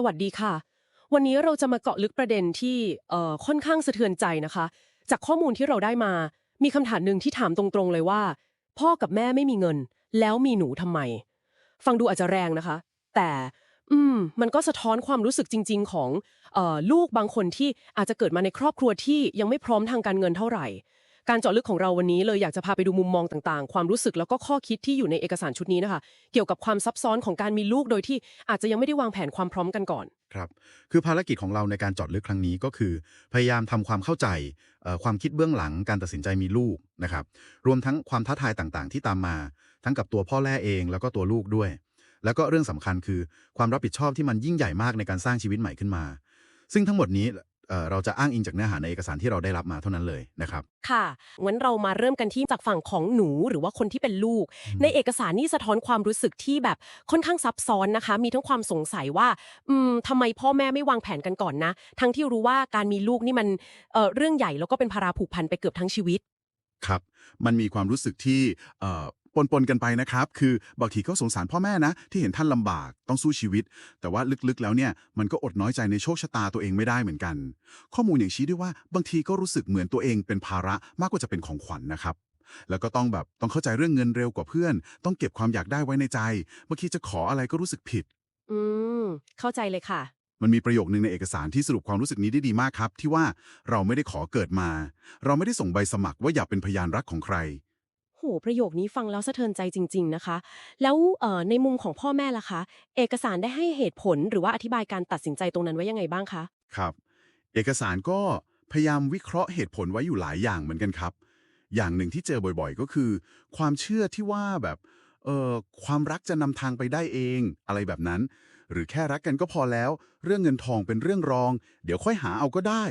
สวัสดีค่ะ วันนี้เราจะมาเกาะลึกประเด็นที่เอ่อค่อนข้างสะเทือนใจนะคะ จากข้อมูลที่เราได้มา มีคำถามหนึ่งที่ถามตรงๆเลยว่า พ่อกับแม่ไม่มีเงิน แล้วมีหนูทำไม ฟังดูอาจจะแรงนะคะ แต่อืมมันก็สะท้อนความรู้สึกจริง ๆ ของเอ่อลูกบางคนที่อาจจะเกิดมาในครอบครัวที่ยังไม่พร้อมทางการเงินเท่าไหร่ การเจาะลึกของเราวันนี้เลยอยากจะพาไปดูมุมมองต่างๆ ความรู้สึกแล้วก็ข้อคิดที่อยู่ในเอกสารชุดนี้นะคะ เกี่ยวกับความซับซ้อนของการมีลูกโดยที่อาจจะยังไม่ได้วางแผนความพร้อมกันก่อน ครับ คือภารกิจของเราในการเจอดลึกครั้งนี้ก็คือ พยายามทำความเข้าใจความคิดเบื้องหลังการตัดสินใจมีลูกนะครับ รวมทั้งความท้าทายต่างๆ ที่ตามมา ทั้งกับตัวพ่อแม่เองแล้วก็ตัวลูกด้วย แล้วก็เรื่องสำคัญคือความรับผิดชอบที่มันยิ่งใหญ่มากในการสร้างชีวิตใหม่ขึ้นมา ซึ่งทั้งหมดนี้ เอ่อเราจะอ้างอิงจากเนื้อหาในเอกสารที่เราได้รับมาเท่านั้นเลยนะครับ ค่ะ งั้นเรามาเริ่มกันที่จากฝั่งของหนูหรือว่าคนที่เป็นลูก ในเอกสารนี่สะท้อนความรู้สึกที่แบบค่อนข้างซับซ้อนนะคะ มีทั้งความสงสัยว่า อืมทำไมพ่อแม่ไม่วางแผนกันก่อนนะ ทั้งที่รู้ว่าการมีลูกนี่มันเอ่อเรื่องใหญ่แล้วก็เป็นภาระผูกพันไปเกือบทั้งชีวิต ครับ มันมีความรู้สึกที่เอ่อ ปนๆกันไปนะครับ คือบางทีก็สงสารพ่อแม่นะ ที่เห็นท่านลำบากต้องสู้ชีวิต แต่ว่าลึกๆแล้วเนี่ยมันก็อดน้อยใจในโชคชะตาตัวเองไม่ได้เหมือนกัน ข้อมูลอย่างชี้ด้วยว่าบางทีก็รู้สึกเหมือนตัวเองเป็นภาระมากกว่าจะเป็นของขวัญนะครับ แล้วก็ต้องแบบต้องเข้าใจเรื่องเงินเร็วกว่าเพื่อน ต้องเก็บความอยากได้ไว้ในใจบางทีจะขออะไรก็รู้สึกผิด อืม เข้าใจเลยค่ะ มันมีประโยคนึงในเอกสารที่สรุปความรู้สึกนี้ได้ดีมากครับ ที่ว่าเราไม่ได้ขอเกิดมา เราไม่ได้ส่งใบสมัครว่าอยากเป็นพยานรักของใคร โหประโยคนี้ฟังแล้วสะเทือนใจจริง ๆนะคะ แล้วในมุมของพ่อแม่ล่ะคะ เอกสารได้ให้เหตุผลหรือว่าอธิบายการตัดสินใจตรงนั้นไว้ยังไงบ้างคะ ครับ เอกสารก็พยายามวิเคราะห์เหตุผลไว้อยู่หลายอย่างเหมือนกันครับ อย่างหนึ่งที่เจอบ่อยๆ ก็คือ ความเชื่อที่ว่าแบบเอ่อความรักจะนำทางไปได้เอง อะไรแบบนั้น หรือแค่รักกันก็พอแล้ว เรื่องเงินทองเป็นเรื่องรอง เดี๋ยวค่อยหาเอาก็ได้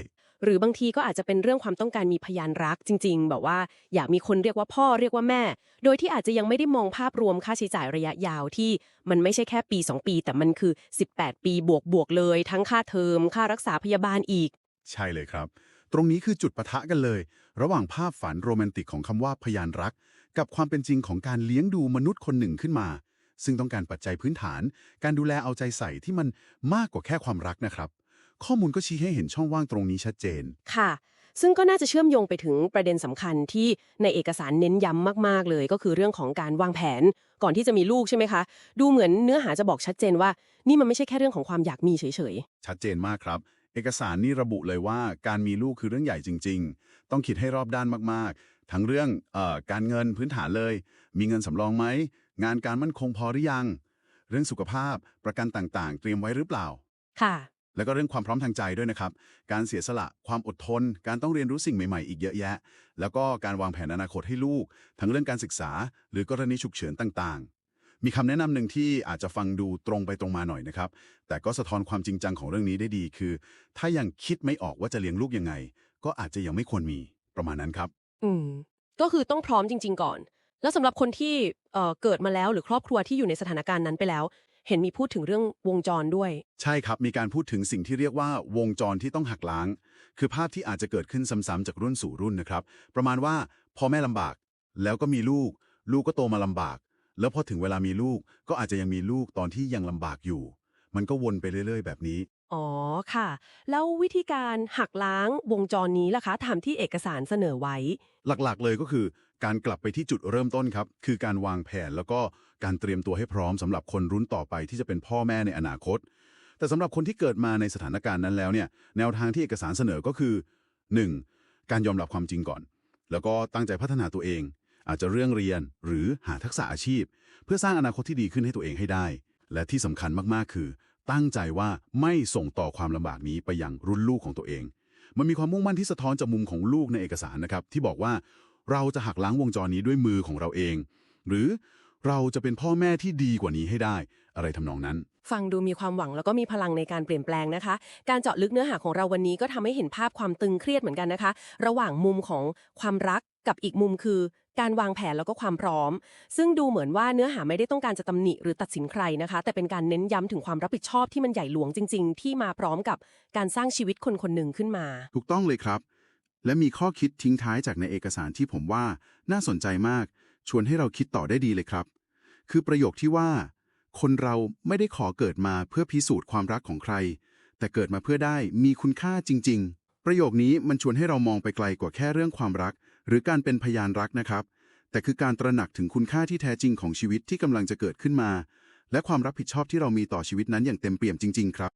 หรือบางทีก็อาจจะเป็นเรื่องความต้องการมีพยานรักจริง ๆ แบบว่าอยากมีคนเรียกว่าพ่อเรียกว่าแม่ โดยที่อาจจะยังไม่ได้มองภาพรวมค่าใช้จ่ายระยะยาวที่มันไม่ใช่แค่ปี 2 ปี แต่มันคือ 18 ปีบวกบวกๆเลย ทั้งค่าเทอม ค่ารักษาพยาบาลอีก ใช่เลยครับ ตรงนี้คือจุดปะทะกันเลย ระหว่างภาพฝันโรแมนติกของคำว่าพยานรัก กับความเป็นจริงของการเลี้ยงดูมนุษย์คนหนึ่งขึ้นมา ซึ่งต้องการปัจจัยพื้นฐาน การดูแลเอาใจใส่ที่มันมากกว่าแค่ความรักนะครับ ข้อมูลก็ชี้ให้เห็นช่องว่างตรงนี้ชัดเจน ค่ะ ซึ่งก็น่าจะเชื่อมโยงไปถึงประเด็นสำคัญที่ในเอกสารเน้นย้ำมาก ๆ เลย ก็คือเรื่องของการวางแผนก่อนที่จะมีลูกใช่ไหมคะ ดูเหมือนเนื้อหาจะบอกชัดเจนว่า นี่มันไม่ใช่แค่เรื่องของความอยากมีเฉย ชัดเจนมากครับ เอกสารนี่ระบุเลยว่าการมีลูกคือเรื่องใหญ่จริง ๆ ต้องคิดให้รอบด้านมากๆ ทั้งเรื่องเอ่อการเงินพื้นฐานเลย มีเงินสำรองไหม งานการมั่นคงพอหรือยัง เรื่องสุขภาพประกันต่างๆ เตรียมไว้หรือเปล่า ๆ ค่ะ แล้วก็เรื่องความพร้อมทางใจด้วยนะครับ การเสียสละ ความอดทน การต้องเรียนรู้สิ่งใหม่ๆ อีกเยอะแยะ แล้วก็การวางแผนอนาคตให้ลูก ทั้งเรื่องการศึกษา หรือกรณีฉุกเฉินต่างๆ มีคำแนะนำหนึ่งที่อาจจะฟังดูตรงไปตรงมาหน่อยนะครับ แต่ก็สะท้อนความจริงจังของเรื่องนี้ได้ดีคือ ถ้ายังคิดไม่ออกว่าจะเลี้ยงลูกยังไง ก็อาจจะยังไม่ควรมีประมาณนั้นครับ อืม ก็คือต้องพร้อมจริง ๆ ก่อน แล้วสำหรับคนที่เอ่อเกิดมาแล้วหรือครอบครัวที่อยู่ในสถานการณ์นั้นไปแล้ว เห็นมีพูดถึงเรื่องวงจรด้วย ใช่ครับ มีการพูดถึงสิ่งที่เรียกว่าวงจรที่ต้องหักล้าง คือภาพที่อาจจะเกิดขึ้นซ้ำๆจากรุ่นสู่รุ่นนะครับ ประมาณว่าพ่อแม่ลำบาก แล้วก็มีลูก ลูกก็โตมาลำบาก แล้วพอถึงเวลามีลูกก็อาจจะยังมีลูกตอนที่ยังลำบากอยู่ มันก็วนไปเรื่อย ๆ แบบนี้ อ๋อค่ะ แล้ววิธีการหักล้างวงจรนี้ล่ะคะตามที่เอกสารเสนอไว้ หลักๆ เลยก็คือการกลับไปที่จุดเริ่มต้นครับ คือการวางแผนแล้วก็การเตรียมตัวให้พร้อมสำหรับคนรุ่นต่อไปที่จะเป็นพ่อแม่ในอนาคต แต่สำหรับคนที่เกิดมาในสถานการณ์นั้นแล้วเนี่ยแนวทางที่เอกสารเสนอก็คือ 1. การยอมรับความจริงก่อน แล้วก็ตั้งใจพัฒนาตัวเอง อาจจะเรื่องเรียนหรือหาทักษะอาชีพ เพื่อสร้างอนาคตที่ดีขึ้นให้ตัวเองให้ได้ และที่สำคัญมากๆ คือ ตั้งใจว่าไม่ส่งต่อความลำบากนี้ไปยังรุ่นลูกของตัวเอง มันมีความมุ่งมั่นที่สะท้อนจากมุมของลูกในเอกสารนะครับ ที่บอกว่าเราจะหักล้างวงจรนี้ด้วยมือของเราเอง หรือเราจะเป็นพ่อแม่ที่ดีกว่านี้ให้ได้ อะไรทำนองนั้น ฟังดูมีความหวังแล้วก็มีพลังในการเปลี่ยนแปลงนะคะ การเจาะลึกเนื้อหาของเราวันนี้ก็ทำให้เห็นภาพความตึงเครียดเหมือนกันนะคะ ระหว่างมุมของความรัก กับอีกมุมคือ การวางแผนแล้วก็ความพร้อม ซึ่งดูเหมือนว่าเนื้อหาไม่ได้ต้องการจะตำหนิหรือตัดสินใครนะคะ แต่เป็นการเน้นย้ำถึงความรับผิดชอบที่มันใหญ่หลวงจริง ๆ ที่มาพร้อมกับการสร้างชีวิตคนคนหนึ่งขึ้นมา ถูกต้องเลยครับ และมีข้อคิดทิ้งท้ายจากในเอกสารที่ผมว่าน่าสนใจมาก ชวนให้เราคิดต่อได้ดีเลยครับ คือประโยคที่ว่า คนเราไม่ได้ขอเกิดมาเพื่อพิสูจน์ความรักของใคร แต่เกิดมาเพื่อได้มีคุณค่าจริง ๆประโยคนี้มันชวนให้เรามองไปไกลกว่าแค่เรื่องความรัก หรือการเป็นพยานรักนะครับ แต่คือการตระหนักถึงคุณค่าที่แท้จริงของชีวิตที่กำลังจะเกิดขึ้นมา และความรับผิดชอบที่เรามีต่อชีวิตนั้นอย่างเต็มเปี่ยมจริง ๆ ครับ